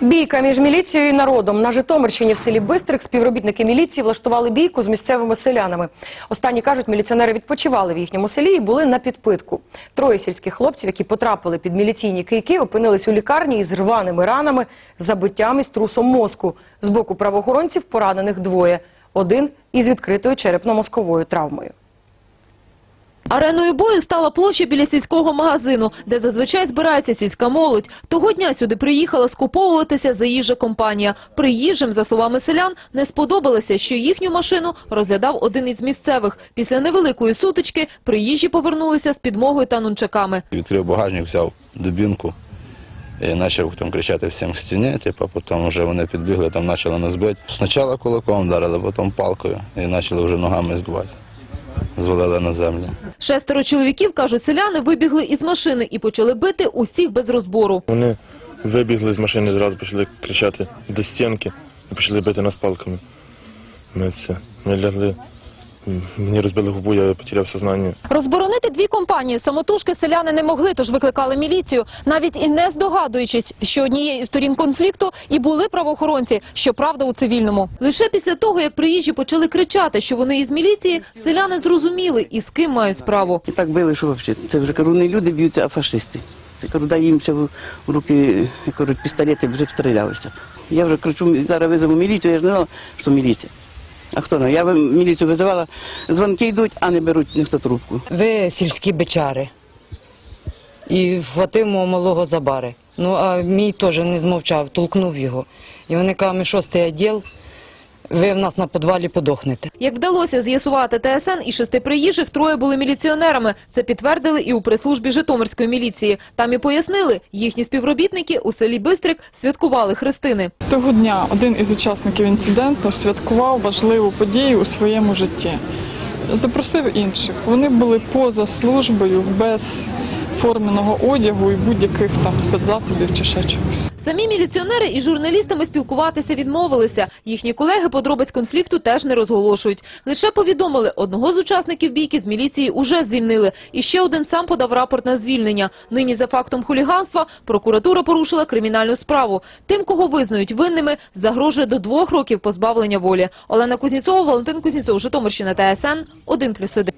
Бійка між міліцією і народом на Житомирщині в селі Бистрик співробітники міліції влаштували бійку з місцевими селянами. Останні кажуть, міліціонери відпочивали в їхньому селі і були на підпитку. Троє сільських хлопців, які потрапили під міліційні кийки, опинились у лікарні із рваними ранами, забиттям і струсом мозку. З боку правоохоронців поранених двоє. Один із відкритою черепно-мозковою травмою. Ареною бою стала площа біля сільського магазину, де зазвичай збирається сільська молодь. Того дня сюди приїхала скуповуватися заїжджа компанія. Приїжджим, за словами селян, не сподобалося, що їхню машину розглядав один із місцевих. Після невеликої сутички приїжджі повернулися з підмогою та нунчаками. Відкрив багажник, взяв дубінку і почав там кричати всім к стіні, типу, потім вже вони підбігли, там почали нас бити. Спочатку кулаком вдарили, потім палкою і почали вже ногами збивати. Звалили на землю. Шестеро чоловіків, кажуть селяни, вибігли із машини і почали бити усіх без розбору. Вони вибігли з машини, зразу почали кричати до стінки і почали бити нас палками. Ми це ми лягли. Мені розбили губу, я потеряв сознання. Розборонити дві компанії самотужки селяни не могли, тож викликали міліцію, навіть і не здогадуючись, що однією із сторін конфлікту і були правоохоронці, щоправда, у цивільному. Лише після того, як приїжджі почали кричати, що вони із міліції, селяни зрозуміли, із ким мають справу. І так били, що взагалі. Це вже кажу, не люди б'ються, а фашисти. Це кажу, дай їм ще в руки кажуть, пістолети, вже б стрілялися. Я вже кричу, зараз визову міліцію, я ж не знала, що міліція. А хто знає? Я міліцію визивала, дзвонки йдуть, а не беруть ніхто трубку. Ви сільські бичари. І хватимо малого за бари. Ну, а мій теж не змовчав, толкнув його. І вони кажуть, ми шостий відділ, ви в нас на підвалі подохнете. Як вдалося з'ясувати ТСН, і шести приїжджих троє були міліціонерами. Це підтвердили і у прес-службі Житомирської міліції. Там і пояснили, їхні співробітники у селі Бистрик святкували хрестини. Того дня один із учасників інциденту святкував важливу подію у своєму житті. Запросив інших. Вони були поза службою без форменого одягу і будь-яких там спецзасобів чи ще чогось. Самі міліціонери із журналістами спілкуватися відмовилися. Їхні колеги подробиць конфлікту теж не розголошують. Лише повідомили, одного з учасників бійки з міліції уже звільнили. І ще один сам подав рапорт на звільнення. Нині за фактом хуліганства прокуратура порушила кримінальну справу. Тим, кого визнають винними, загрожує до двох років позбавлення волі. Олена Кузнєцова, Валентин Кузнєцов, Житомирщина, ТСН, 1+,1.